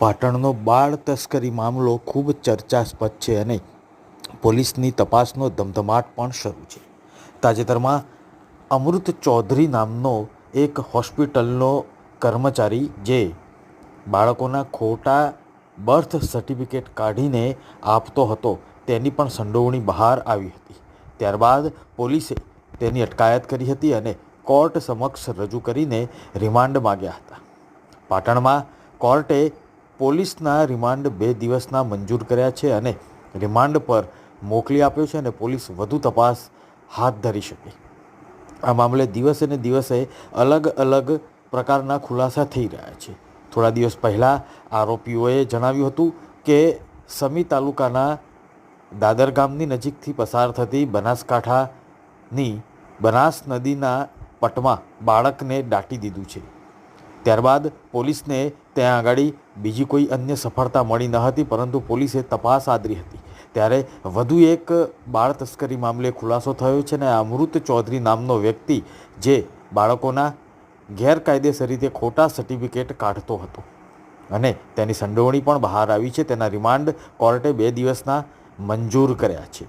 પાટણનો બાળ તસ્કરી મામલો ખૂબ ચર્ચાસ્પદ છે અને પોલીસની તપાસનો ધમધમાટ પણ શરૂ છે. તાજેતરમાં અમૃત ચૌધરી નામનો એક હોસ્પિટલનો કર્મચારી જે બાળકોના ખોટા બર્થ સર્ટિફિકેટ કાઢીને આપતો હતો તેની પણ સંડોવણી બહાર આવી હતી. ત્યારબાદ પોલીસે તેની અટકાયત કરી હતી અને કોર્ટ સમક્ષ રજૂ કરીને રિમાન્ડ માગ્યા હતા. પાટણમાં કોર્ટે પોલીસના રિમાન્ડ બે દિવસના મંજૂર કર્યા છે અને રિમાન્ડ પર મોકલી આપ્યો છે અને પોલીસ વધુ તપાસ હાથ ધરી શકે. આ મામલે દિવસે ને દિવસે અલગ અલગ પ્રકારના ખુલાસા થઈ રહ્યા છે. થોડા દિવસ પહેલાં આરોપીઓએ જણાવ્યું હતું કે સમી તાલુકાના દાદર ગામની નજીકથી પસાર થતી બનાસકાંઠાની બનાસ નદીના પટમાં બાળકને દાટી દીધું છે. ત્યારબાદ પોલીસને ત્યાં આગળ બીજી કોઈ અન્ય સફળતા મળી ન હતી, પરંતુ પોલીસે તપાસ આદરી હતી. ત્યારે વધુ એક બાળ તસ્કરી મામલે ખુલાસો થયો છે અને અમૃત ચૌધરી નામનો વ્યક્તિ જે બાળકોના ગેરકાયદેસર રીતે ખોટા સર્ટિફિકેટ કાઢતો હતો. અને તેની સંડોવણી પણ બહાર આવી છે. તેના રિમાન્ડ કોર્ટે બે દિવસના મંજૂર કર્યા છે.